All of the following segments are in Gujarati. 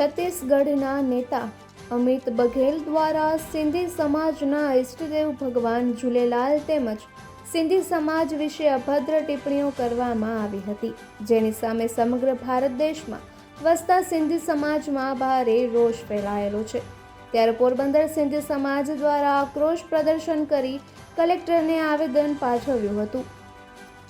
છત્તીસગઢના નેતા અમિત બઘેલ દ્વારા સિંધી સમાજના ઇષ્ટદેવ ભગવાન ઝૂલેલાલ તેમજ સિંધી સમાજ વિશે અભદ્ર ટિપ્પણીઓ કરવામાં આવી હતી, જેની સામે સમગ્ર ભારત દેશમાં વસતા સિંધી સમાજમાં ભારે રોષ ફેલાયેલો છે. ત્યારે પોરબંદર સિંધી સમાજ દ્વારા આક્રોશ પ્રદર્શન કરી કલેક્ટરને આવેદન પાઠવ્યું હતું.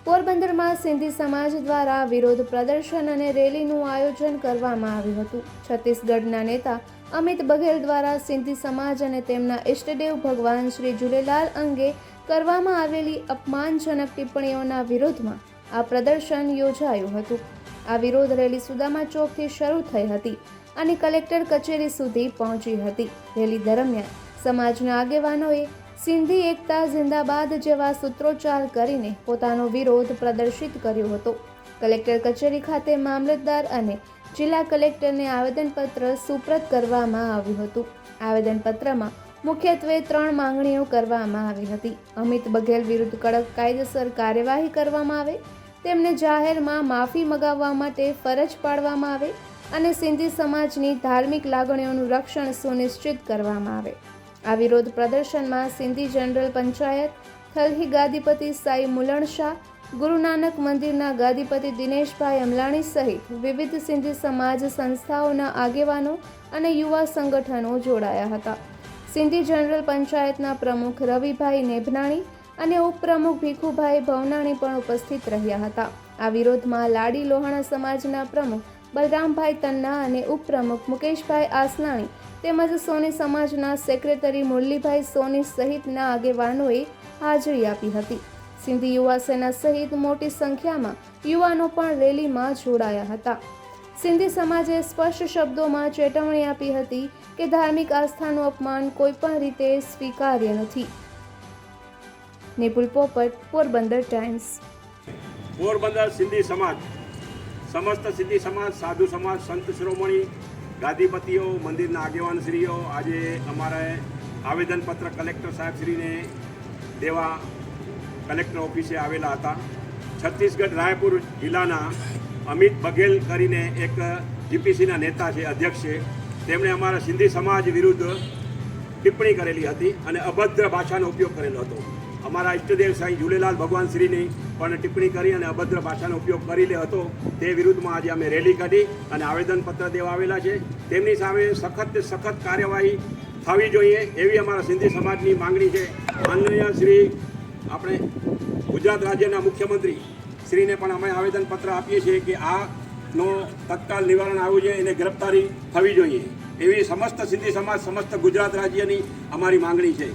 પોરબંદરમાં સિંધી સમાજ દ્વારા વિરોધ પ્રદર્શન અને રેલીનું આયોજન કરવામાં આવ્યું હતું. છત્તીસગઢના નેતા અમિત બઘેલ દ્વારા સિંધી સમાજ અને તેમના ઇષ્ટદેવ ભગવાન શ્રી ઝૂલેલાલ અંગે કરવામાં આવેલી અપમાનજનક ટિપ્પણીઓના વિરોધમાં આ પ્રદર્શન યોજાયું હતું. આ વિરોધ રેલી સુદામા ચોકથી શરૂ થઈ હતી અને કલેક્ટર કચેરી સુધી પહોંચી હતી. રેલી દરમિયાન સમાજના આગેવાનોએ સિંધી એકતા જિંદાબાદ જેવા સૂત્રોચ્ચાર કરીને પોતાનો વિરોધ પ્રદર્શિત કર્યો હતો. કલેક્ટર કચેરી ખાતે મામલતદાર અને જિલ્લા કલેક્ટરને આવેદનપત્ર સુપ્રત કરવામાં આવ્યું હતું. આવેદનપત્રમાં મુખ્યત્વે ત્રણ માંગણીઓ કરવામાં આવી હતી. અમિત બઘેલ વિરુદ્ધ કડક કાયદેસર કાર્યવાહી કરવામાં આવે, તેમને જાહેરમાં માફી મગાવવા માટે ફરજ પાડવામાં આવે અને સિંધી સમાજની ધાર્મિક લાગણીઓનું રક્ષણ સુનિશ્ચિત કરવામાં આવે. આ વિરોધ પ્રદર્શનમાં સિંધી જનરલ પંચાયત, થલહી ગાદીપતિ સાઈ મુલણ શાહ ગુરુ નાનક મંદિરના ગાદીપતિ દિનેશભાઈ અમલાણી સહિત વિવિધ સિંધી સમાજ સંસ્થાઓના આગેવાનો અને યુવા સંગઠનો જોડાયા હતા. સિંધી જનરલ પંચાયતના પ્રમુખ રવિભાઈ નેભનાણી અને ઉપપ્રમુખ ભીખુભાઈ ભવનાણી પણ ઉપસ્થિત રહ્યા હતા. આ વિરોધમાં લાડી લોહાણા સમાજના પ્રમુખ બલરામભાઈ તન્ના અને ઉપપ્રમુખ મુકેશભાઈ આસનાણી તેમજ સોની સમાજના સેક્રેટરી મુરલીભાઈ સોની સહિતના આગેવાનોએ હાજરી આપી હતી. સિંધી યુવા સેના સહિત મોટી સંખ્યામાં યુવાનો પણ રેલીમાં જોડાયા હતા. સિંધી સમાજે સ્પષ્ટ શબ્દોમાં ચેતવણી આપી હતી કે ધાર્મિક આસ્થાનું અપમાન કોઈપણ રીતે સ્વીકાર્ય નથી. નિપુલ પોપટ પોરબંદર ટાઈમ્સ. પોરબંદર સિંધી સમાજ સમસ્ત સિદ્ધિ સમાજ, સાધુ સમાજ, સંત શિરોમણી, ગાદીપતિઓ, મંદિરના આગેવાનશ્રીઓ, આજે અમારે આવેદનપત્ર કલેક્ટર સાહેબશ્રીને દેવા કલેક્ટર ઓફિસે આવેલા હતા. છત્તીસગઢ રાયપુર જિલ્લાના અમિત બઘેલ કરીને એક જીપીસીના નેતા છે, અધ્યક્ષ છે. તેમણે અમારા સિંધી સમાજ વિરુદ્ધ ટિપ્પણી કરેલી હતી અને અભદ્ર ભાષાનો ઉપયોગ કરેલો હતો. અમારા ઈષ્ટદેવ સાંઈ ઝૂલેલાલ ભગવાન શ્રીની પણ ટિપ્પણી કરી અને અભદ્ર ભાષાનો ઉપયોગ કરી લે હતો તે વિરુદ્ધમાં આજે અમે રેલી કાઢી અને આવેદનપત્ર દેવા આવેલા છે. તેમની સામે સખત સખત કાર્યવાહી થવી જોઈએ એવી અમારા સિંધી સમાજની માંગણી છે. માનનીય શ્રી આપણે ગુજરાત રાજ્યના મુખ્યમંત્રી શ્રીને પણ અમે આવેદનપત્ર આપીએ છીએ કે આનો તત્કાલ નિવારણ આવવું જોઈએ એને ગિરફ્તારી થવી જોઈએ. એવી સમસ્ત સિંધી સમાજ, સમસ્ત ગુજરાત રાજ્યની અમારી માંગણી છે.